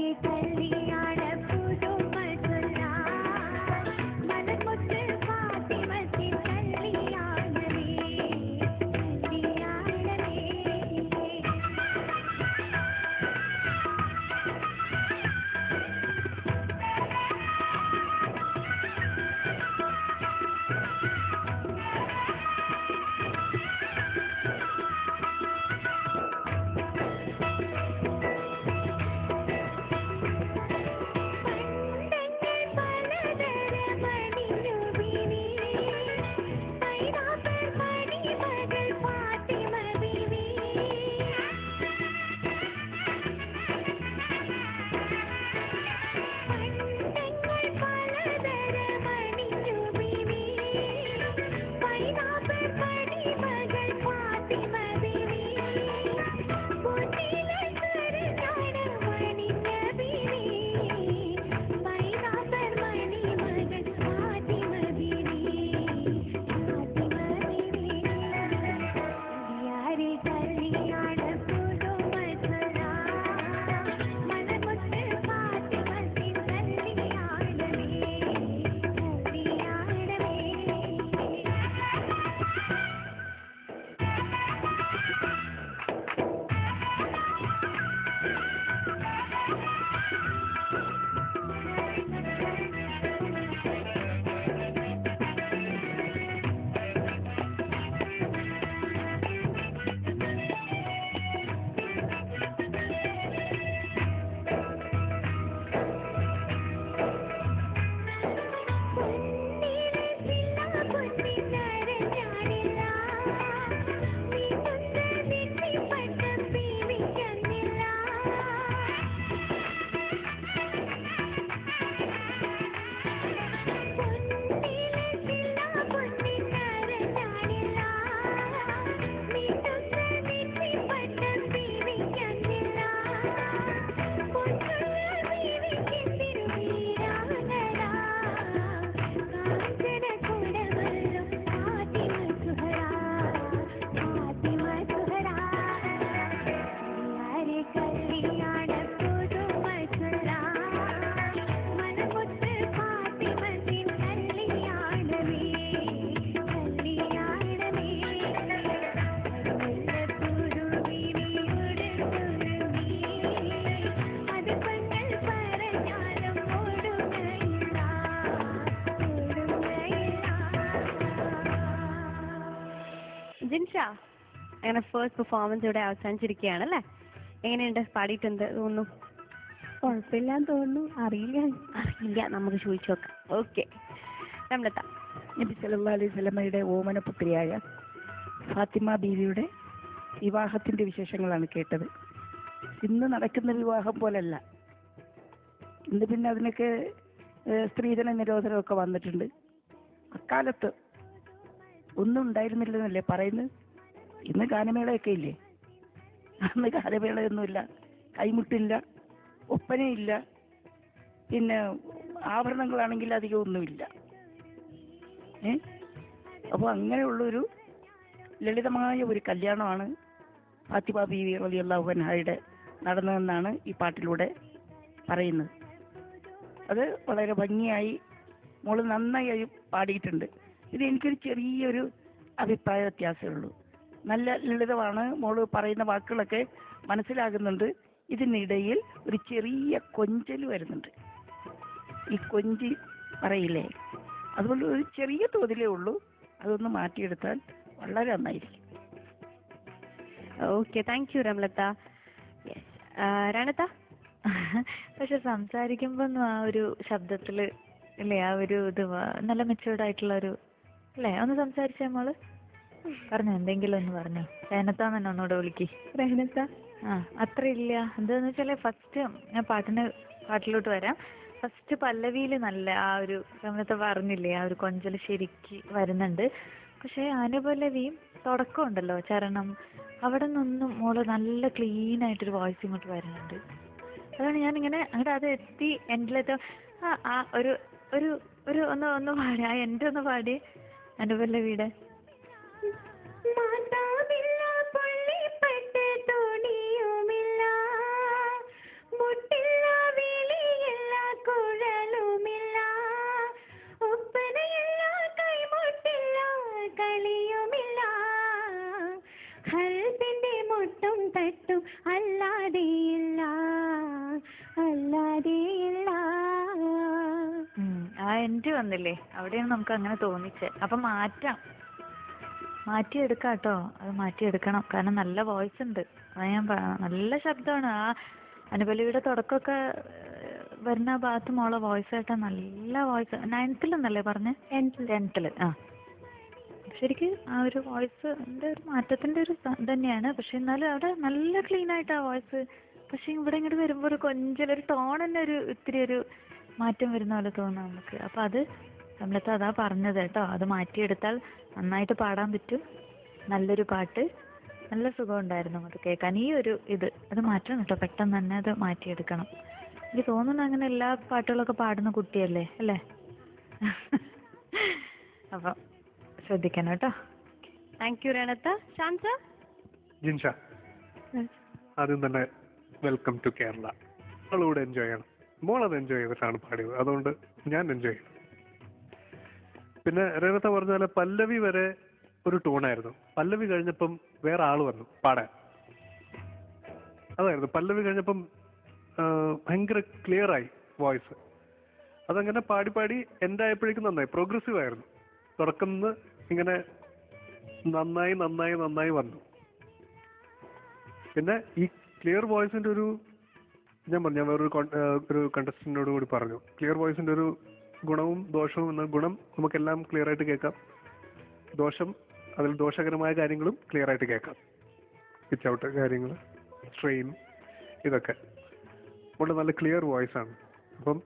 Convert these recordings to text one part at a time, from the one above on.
தள்ளி தள்ளி ജിൻഷ അങ്ങനെ ഫസ്റ്റ് പെർഫോമൻസ് ഇവിടെ അവസാനിച്ചിരിക്കുകയാണ് അല്ലേ? എങ്ങനെയുണ്ട്? പാടിയിട്ടുണ്ട് തോന്നുന്നു? കുഴപ്പമില്ലാന്ന് തോന്നുന്നു. അറിയില്ല. അറിയില്ല. നമുക്ക് ചോദിച്ചു നോക്കാം. ഓക്കെ നമ്മളെത്താം നബി അലൈഹി സ്വലമയുടെ ഓമനപുത്രിയായ ഫാത്തിമ ബീവിയുടെ വിവാഹത്തിന്റെ വിശേഷങ്ങളാണ് കേട്ടത്. ഇന്ന് നടക്കുന്ന വിവാഹം പോലല്ല. ഇന്ന് പിന്നെ അതിനൊക്കെ സ്ത്രീധന നിരോധനമൊക്കെ വന്നിട്ടുണ്ട്. അക്കാലത്ത് ഒന്നും ഉണ്ടായിരുന്നില്ലെന്നല്ലേ പറയുന്നത്? ഇന്ന് ഗാനമേളയൊക്കെ ഇല്ലേ? അന്ന് ഗാനമേളയൊന്നുമില്ല കൈമുട്ടില്ല ഒപ്പനയില്ല പിന്നെ ആഭരണങ്ങളാണെങ്കിൽ അധികം ഒന്നുമില്ല. ഏ? അപ്പോൾ അങ്ങനെയുള്ളൊരു ലളിതമായ ഒരു കല്യാണമാണ് ഫാത്തിമ ബീവി റളിയല്ലാഹു അൻഹയുടെ നടന്നതെന്നാണ് ഈ പാട്ടിലൂടെ പറയുന്നത്. അത് വളരെ ഭംഗിയായി മോൾ നന്നായി പാടിയിട്ടുണ്ട്. ഇത് എനിക്കൊരു ചെറിയൊരു അഭിപ്രായ വ്യത്യാസമേ ഉള്ളൂ നല്ല ലളിതമാണ്. മോൾ പറയുന്ന വാക്കുകളൊക്കെ മനസ്സിലാകുന്നുണ്ട്. ഇതിനിടയിൽ ഒരു ചെറിയ കൊഞ്ചൽ വരുന്നുണ്ട്. ഈ കൊഞ്ചി പറയില്ലേ? അതുകൊണ്ട് ഒരു ചെറിയ തോതിലേ ഉള്ളൂ. അതൊന്ന് മാറ്റിയെടുത്താൽ വളരെ നന്നായിരിക്കും. ഓക്കെ താങ്ക് യു രമലത്ത. യെസ് രണത്ത? പക്ഷെ സംസാരിക്കുമ്പോ ആ ഒരു ശബ്ദത്തിൽ അല്ലേ ആ ഒരു ഇത് നല്ല മെച്ചൂർഡ് ആയിട്ടുള്ള ഒരു അല്ലേ? ഒന്ന് സംസാരിച്ചേ മോൾ. പറഞ്ഞോ എന്തെങ്കിലും ഒന്ന് പറഞ്ഞോ. രേനത്താന്ന് തന്നെ ഒന്നുകൂടെ വിളിക്ക്. രഹനത്ത ആ അത്ര ഇല്ല എന്താന്ന് വെച്ചാൽ ഫസ്റ്റ് ഞാൻ പാട്ടിന് പാട്ടിലോട്ട് വരാം. ഫസ്റ്റ് പല്ലവിയിൽ നല്ല ആ ഒരു രമണത്തെ പറഞ്ഞില്ലേ ആ ഒരു കൊഞ്ചൽ ശരിക്ക് വരുന്നുണ്ട്. പക്ഷെ അനുപല്ലവിയും തുടക്കം ഉണ്ടല്ലോ ചരണം. അവിടെ നിന്നൊന്നും മോൾ നല്ല ക്ലീൻ ആയിട്ടൊരു വോയിസ് ഇങ്ങോട്ട് വരുന്നുണ്ട്. അതാണ് ഞാൻ ഇങ്ങനെ അങ്ങോട്ട് അത് എത്തി എൻഡിലെത്ത ആ ആ ഒരു ഒരു ഒരു ഒന്ന് ഒന്ന് പാടി ആ എന്റെ ഒന്ന് പാടി. മാതാവില്ല എൻഡ് വന്നില്ലേ? അവിടെയാണ് നമുക്ക് അങ്ങനെ തോന്നിച്ചത് അപ്പൊ മാറ്റാം. മാറ്റിയെടുക്കാം കേട്ടോ അത് മാറ്റിയെടുക്കണം. കാരണം നല്ല വോയിസ് ഉണ്ട്. അതാ ഞാൻ നല്ല ശബ്ദമാണ്. ആ അനുപല്ലവിയുടെ തുടക്കമൊക്കെ വരുന്ന ഭാഗത്ത് മോളെ വോയിസ് കേട്ടാ നല്ല വോയിസ് നയൻത്തിലെന്നല്ലേ പറഞ്ഞേ? ടെൻത്തിൽ ആ. ശരിക്ക് ആ ഒരു വോയിസ് ഒരു മാറ്റത്തിന്റെ ഒരു തന്നെയാണ്. പക്ഷെ എന്നാലും അവിടെ നല്ല ക്ലീൻ ആയിട്ട് ആ വോയിസ് പക്ഷെ ഇവിടെ ഇങ്ങോട്ട് വരുമ്പോൾ ഒരു കൊഞ്ചൽ ഒരു ടോൺ തന്നെ ഒരു ഇത്തിരി ഒരു മാറ്റം വരുന്ന പോലെ തോന്നുന്നു നമുക്ക്. അപ്പോൾ അത് നമ്മളത്തെ അതാ പറഞ്ഞത് കേട്ടോ. അത് മാറ്റിയെടുത്താൽ നന്നായിട്ട് പാടാൻ പറ്റും. നല്ലൊരു പാട്ട്. നല്ല സുഖം ഉണ്ടായിരുന്നു അത് കേൾക്കാൻ. ഈ ഒരു ഇത് അത് മാറ്റണം കേട്ടോ. പെട്ടെന്ന് തന്നെ അത് മാറ്റിയെടുക്കണം. എനിക്ക് തോന്നുന്നു അങ്ങനെ എല്ലാ പാട്ടുകളൊക്കെ പാടുന്ന കുട്ടിയല്ലേ അല്ലേ? അപ്പം ശ്രദ്ധിക്കണം കേട്ടോ. താങ്ക് യു രണത്ത ശാന്ത ജിൻഷ ആദ്യം തന്നെ വെൽക്കം ടു കേരള നിങ്ങളൂടെ എൻജോയ് ചെയ്യണം. മോൾ അത് എൻജോയ് ചെയ്തിട്ടാണ് പാടിയത്. അതുകൊണ്ട് ഞാൻ എൻജോയ് ചെയ്തു. പിന്നെ രേണത്ത പറഞ്ഞ പോലെ പല്ലവി വരെ ഒരു ടൂണായിരുന്നു പല്ലവി കഴിഞ്ഞപ്പം വേറെ ആൾ വന്നു പാടാൻ. അതായിരുന്നു. പല്ലവി കഴിഞ്ഞപ്പം ഭയങ്കര ക്ലിയർ ആയി വോയിസ് അതങ്ങനെ പാടി പാടി എന്റെ ആയപ്പോഴേക്കും നന്നായി. പ്രോഗ്രസീവ് ആയിരുന്നു. തുടക്കം ഇങ്ങനെ നന്നായി നന്നായി നന്നായി വന്നു. പിന്നെ ഈ ക്ലിയർ വോയിസിന്റെ ഒരു ഞാൻ പറഞ്ഞു ഞാൻ വേറൊരു ഒരു കണ്ടസ്റ്റന്റിനോട് കൂടി പറഞ്ഞു. ക്ലിയർ വോയിസിന്റെ ഒരു ഗുണവും ദോഷവും എന്ന ഗുണം നമുക്കെല്ലാം ക്ലിയർ ആയിട്ട് കേൾക്കാം. ദോഷം അതിൽ ദോഷകരമായ കാര്യങ്ങളും ക്ലിയർ ആയിട്ട് കേൾക്കാം. പിച്ച് ഔട്ട് കാര്യങ്ങൾ സ്ട്രെയിൻ ഇതൊക്കെ. അതുകൊണ്ട് നല്ല ക്ലിയർ വോയിസ് ആണ് അപ്പം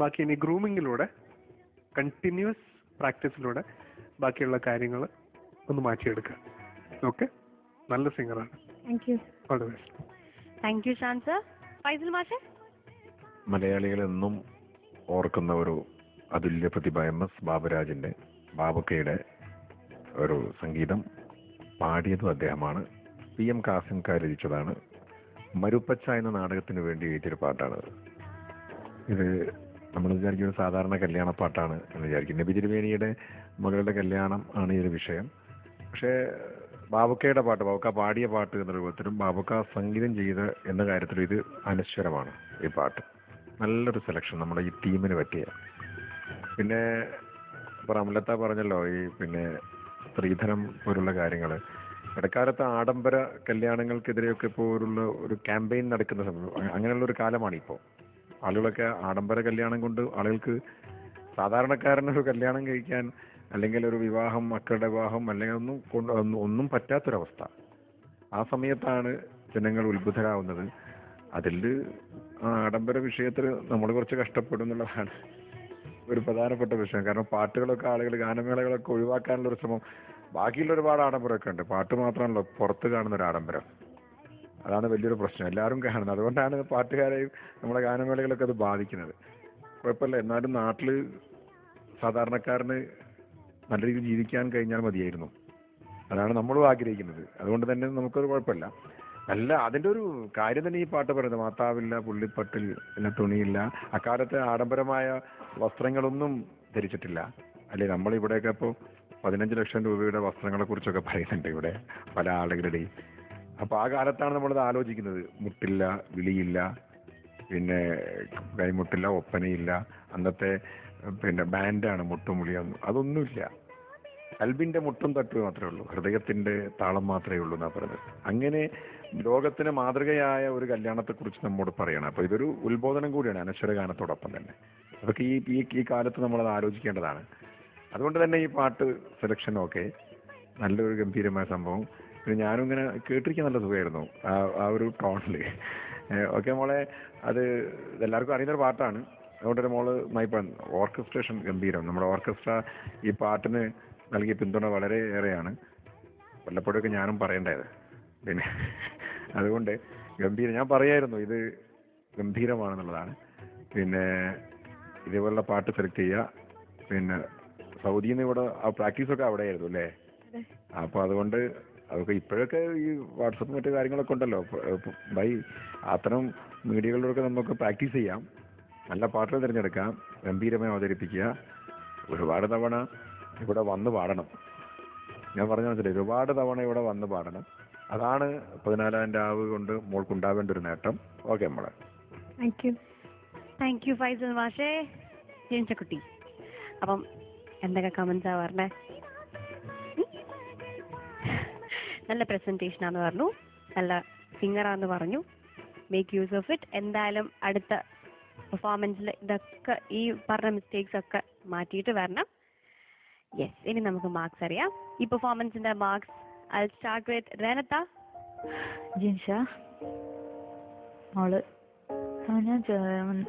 ബാക്കി ഇനി ഗ്രൂമിങ്ങിലൂടെ കണ്ടിന്യൂസ് പ്രാക്ടീസിലൂടെ ബാക്കിയുള്ള കാര്യങ്ങൾ ഒന്ന് മാറ്റിയെടുക്കുക. ഓക്കെ നല്ല സിംഗറാണ് thank you all the best thank you Shantha Faisal മാഷെ? മലയാളികൾ എന്നും ഓർക്കുന്ന ഒരു അതുല്യ പ്രതിഭ എം എസ് ബാബുരാജിന്റെ ബാബുക്കയുടെ ഒരു സംഗീതം പാടിയതും അദ്ദേഹമാണ്. P M കാസിൻകാർ രചിച്ചതാണ്. മരുപ്പച്ച എന്ന നാടകത്തിന് വേണ്ടി എഴുതിയൊരു പാട്ടാണ് ഇത് നമ്മൾ വിചാരിക്കുന്ന സാധാരണ കല്യാണ പാട്ടാണ് എന്ന് വിചാരിക്കും. നബി തിരുവേണിയുടെ മകളുടെ കല്യാണം ആണ് ഈ ഒരു വിഷയം. പക്ഷേ ബാബുക്കയുടെ പാട്ട് ബാബുക്ക പാടിയ പാട്ട് എന്ന രൂപത്തിലും ബാബുക്ക സംഗീതം ചെയ്ത് എന്ന കാര്യത്തിലും ഇത് അനശ്വരമാണ് ഈ പാട്ട്. നല്ലൊരു സെലക്ഷൻ നമ്മുടെ ഈ ടീമിന് പറ്റിയ. പിന്നെ ഇപ്പൊ അമലത്ത പറഞ്ഞല്ലോ ഈ പിന്നെ സ്ത്രീധനം പോലുള്ള കാര്യങ്ങൾ ഇടക്കാലത്ത് ആഡംബര കല്യാണങ്ങൾക്കെതിരെയൊക്കെ ഇപ്പോൾ ഒരുള്ള ഒരു ക്യാമ്പയിൻ നടക്കുന്ന സമയം അങ്ങനെയുള്ള ഒരു കാലമാണ് ഇപ്പോൾ ആളുകളൊക്കെ ആഡംബര കല്യാണം കൊണ്ട് ആളുകൾക്ക് സാധാരണക്കാരനൊരു കല്യാണം കഴിക്കാൻ അല്ലെങ്കിൽ ഒരു വിവാഹം മക്കളുടെ വിവാഹം അല്ലെങ്കിൽ ഒന്നും കൊണ്ട് ഒന്നും- പറ്റാത്തൊരവസ്ഥ. ആ സമയത്താണ് ജനങ്ങൾ ഉത്ഭുതരാവുന്നത് അതിൽ ആഡംബര വിഷയത്തിൽ നമ്മൾ കുറച്ച് കഷ്ടപ്പെടും എന്നുള്ളതാണ് ഒരു പ്രധാനപ്പെട്ട വിഷയം. കാരണം പാട്ടുകളൊക്കെ ആളുകൾ ഗാനമേളകളൊക്കെ ഒഴിവാക്കാനുള്ള ഒരു ശ്രമം. ബാക്കിയുള്ള ഒരുപാട് ആഡംബരമൊക്കെ ഉണ്ട്. പാട്ട് മാത്രമല്ല പുറത്ത് കാണുന്ന ഒരു ആഡംബരം. അതാണ് വലിയൊരു പ്രശ്നം. എല്ലാവരും കാണുന്നത്. അതുകൊണ്ടാണ് പാട്ടുകാരെയും നമ്മുടെ ഗാനമേളകളൊക്കെ അത് ബാധിക്കുന്നത്. കുഴപ്പമില്ല. എന്നാലും നാട്ടിൽ സാധാരണക്കാരന് നല്ല രീതിയിൽ ജീവിക്കാൻ കഴിഞ്ഞാൽ മതിയായിരുന്നു. അതാണ് നമ്മളും ആഗ്രഹിക്കുന്നത്. അതുകൊണ്ട് തന്നെ നമുക്കൊരു കുഴപ്പമില്ല. നല്ല അതിന്റെ ഒരു കാര്യം തന്നെ ഈ പാട്ട് പറയുന്നത്. മാതാവില്ല പുള്ളിപ്പട്ടിൽ പിന്നെ തുണിയില്ല. അക്കാലത്തെ ആഡംബരമായ വസ്ത്രങ്ങളൊന്നും ധരിച്ചിട്ടില്ല. അല്ലെ? നമ്മൾ ഇവിടെയൊക്കെ ഇപ്പോൾ പതിനഞ്ച് ലക്ഷം രൂപയുടെ വസ്ത്രങ്ങളെ കുറിച്ചൊക്കെ പറയുന്നുണ്ട് ഇവിടെ പല ആളുകളുടെയും. അപ്പൊ ആ കാലത്താണ് നമ്മളത് ആലോചിക്കുന്നത്. മുട്ടില്ല വിളിയില്ല. പിന്നെ കൈമുട്ടില്ല ഒപ്പനയില്ല. അന്നത്തെ പിന്നെ ബാൻഡാണ് മുട്ടും വിളിയൊന്നും അതൊന്നുമില്ല. കൽബിന്റെ മുട്ടും തട്ടും മാത്രമേ ഉള്ളൂ. ഹൃദയത്തിന്റെ താളം മാത്രമേ ഉള്ളൂ എന്നാ പറയുന്നത്. അങ്ങനെ ലോകത്തിന് മാതൃകയായ ഒരു കല്യാണത്തെക്കുറിച്ച് നമ്മോട് പറയണം. അപ്പോൾ ഇതൊരു ഉത്ബോധനം കൂടിയാണ് അനശ്വര ഗാനത്തോടൊപ്പം തന്നെ. അതൊക്കെ ഈ ഈ ഈ കാലത്ത് നമ്മളത് ആലോചിക്കേണ്ടതാണ്. അതുകൊണ്ട് തന്നെ ഈ പാട്ട് സെലക്ഷനും ഒക്കെ നല്ലൊരു ഗംഭീരമായ സംഭവം. പിന്നെ ഞാനും ഇങ്ങനെ കേട്ടിരിക്കാൻ നല്ല സുഖമായിരുന്നു. ആ ആ ഒരു ടോണിൽ. ഓക്കെ മോളെ അത് എല്ലാവർക്കും അറിയുന്നൊരു പാട്ടാണ്. ഒരു മോൾ നയിപ്പാൻ ഓർക്കസ്ട്രേഷൻ ഗംഭീരം. നമ്മുടെ ഓർക്കസ്ട്ര ഈ പാട്ടിന് നൽകിയ പിന്തുണ വളരെ ഏറെയാണ്. വല്ലപ്പോഴൊക്കെ ഞാനും പറയേണ്ടത്. പിന്നെ അതുകൊണ്ട് ഗംഭീരം. ഞാൻ പറയായിരുന്നു ഇത് ഗംഭീരമാണെന്നുള്ളതാണ്. പിന്നെ ഇതേപോലുള്ള പാട്ട് സെലക്ട് ചെയ്യുക. പിന്നെ സൗദിയിൽ നിന്ന് ഇവിടെ ആ പ്രാക്ടീസൊക്കെ അവിടെ ആയിരുന്നു അല്ലേ? അപ്പോൾ അതുകൊണ്ട് അതൊക്കെ ഇപ്പോഴൊക്കെ ഈ വാട്സപ്പ് മറ്റു കാര്യങ്ങളൊക്കെ ഉണ്ടല്ലോ. ബൈ അത്തരം മീഡിയകളിലൊക്കെ നമുക്ക് പ്രാക്ടീസ് ചെയ്യാം. നല്ല പാട്ടുകൾ തിരഞ്ഞെടുക്കാം ഗംഭീരമായി അവതരിപ്പിക്കുക. ഒരുപാട് തവണ ഇവിടെ വന്ന് പാടണം. ഞാൻ പറഞ്ഞ മനസ്സിലായി. ഒരുപാട് തവണ ഇവിടെ വന്ന് പാടണം. അതാണ് പതിനാലാം രാവ് കൊണ്ട് മോൾക്കുണ്ടാവേണ്ട ഒരു നേട്ടം. ഓക്കെ നമ്മളെ താങ്ക് യു ഫൈസൽ മാഷേ. ജനിച്ചക്കുട്ടി അപ്പം എന്തൊക്കെ കമന്റ്സാ പറഞ്ഞേ? നല്ല പ്രസന്റേഷൻ ആണെന്ന് പറഞ്ഞു. നല്ല സിംഗറാന്ന് പറഞ്ഞു. മേക്ക് യൂസ് ഓഫ് ഇറ്റ് എന്തായാലും അടുത്ത പെർഫോമൻസിൽ ഇതൊക്കെ ഈ പറഞ്ഞ മിസ്റ്റേക്സ് ഒക്കെ മാറ്റിയിട്ട് വരണം. യെസ് ഇനി നമുക്ക് മാർക്സ് അറിയാം. ഈ പെർഫോമൻസിന്റെ മാർക്സ് ഐ സ്റ്റാർട്ട് വിത്ത് റേനത്ത ജിൻഷ. മോൾ. ഞാൻ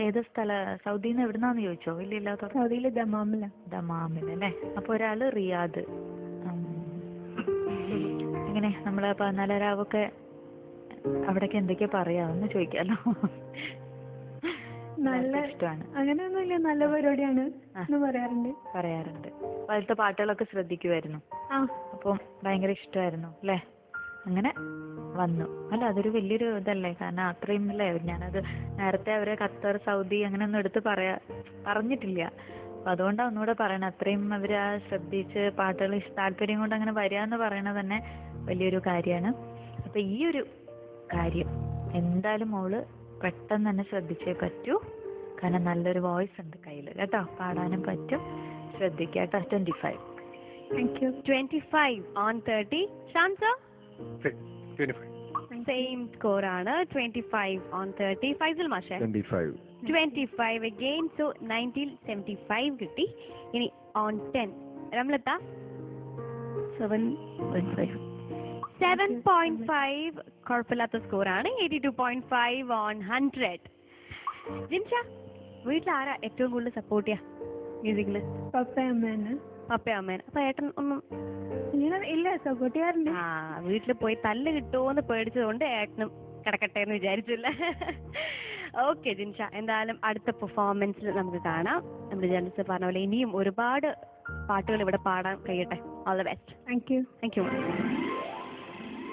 ഏത് സ്ഥല സൗദിയിൽ നിന്ന് എവിടുന്നാന്ന് ചോദിച്ചോ? ഇല്ലാത്ത സൗദിയിലെ ദമാമില. ദമാമിൽ അല്ലേ? അപ്പൊ ഒരാൾ റിയാദ്. എങ്ങനെ? നമ്മളെ പതിനാലരാവൊക്കെ അവിടേക്ക് എന്തൊക്കെയാ പറയാ? ഒന്ന് ചോദിക്കാലോ. നല്ല ഇഷ്ടമാണ് അങ്ങനെയൊന്നുമില്ല നല്ല പരിപാടിയാണ് എന്ന് പറയാറുണ്ട്. പറയാറുണ്ട്. അപ്പൊ അതിലത്തെ പാട്ടുകളൊക്കെ ശ്രദ്ധിക്കുമായിരുന്നു അപ്പം ഭയങ്കര ഇഷ്ടമായിരുന്നു അല്ലേ? അങ്ങനെ വന്നു. അല്ല അതൊരു വലിയൊരു ഇതല്ലേ? കാരണം അത്രയും അല്ലേ? ഞാനത് നേരത്തെ അവരെ ഖത്തർ സൗദി അങ്ങനെ ഒന്നും എടുത്ത് പറയാ പറഞ്ഞിട്ടില്ല. അപ്പൊ അതുകൊണ്ടാണ് ഒന്നുകൂടെ പറയണത് അത്രയും അവർ ആ ശ്രദ്ധിച്ച് പാട്ടുകൾ താല്പര്യം കൊണ്ട് അങ്ങനെ വരിക എന്ന് പറയണത് തന്നെ വലിയൊരു കാര്യമാണ്. അപ്പൊ ഈ ഒരു കാര്യം എന്തായാലും മോൾ പെട്ടെന്ന് തന്നെ ശ്രദ്ധിച്ചേ പറ്റൂ. കാരണം നല്ലൊരു വോയിസ് ഉണ്ട് കയ്യിൽ കേട്ടോ? പാടാനും പറ്റും. ശ്രദ്ധിക്കുക കേട്ടോ. Twenty five thank you twenty five on thirty Shansa same score ആണ്. Twenty five on thirty Faisal മാഷെ twenty five twenty five again so nineteen seventy five കിട്ടി. ഇനി on ten രമലത്ത seven point five seven point five കുഴപ്പമില്ലാത്ത score ആണ്. Eighty two point five on hundred Jinsha വീട്ടിലാരാ ഏറ്റവും കൂടുതൽ support ചെയ്യാ മ്യൂസിക്കിൽ പപ്പ അമ്മേനെ പപ്പയും അമ്മേനെ അപ്പൊ ഏട്ടൻ ഒന്നും ഇങ്ങനെ ഇല്ല സപ്പോർട്ട് ചെയ്യാറുണ്ട് ആ വീട്ടിൽ പോയി തല്ല് കിട്ടുമോന്ന് പേടിച്ചതുകൊണ്ട് ഏട്ടനും കിടക്കട്ടെ എന്ന് വിചാരിച്ചില്ല. ഓക്കെ ജിൻഷ എന്തായാലും അടുത്ത പെർഫോമൻസിൽ നമുക്ക് കാണാം. നമ്മുടെ ജനസ് പറഞ്ഞ പോലെ ഇനിയും ഒരുപാട് പാട്ടുകൾ ഇവിടെ പാടാൻ കഴിയട്ടെ. All the best thank you thank you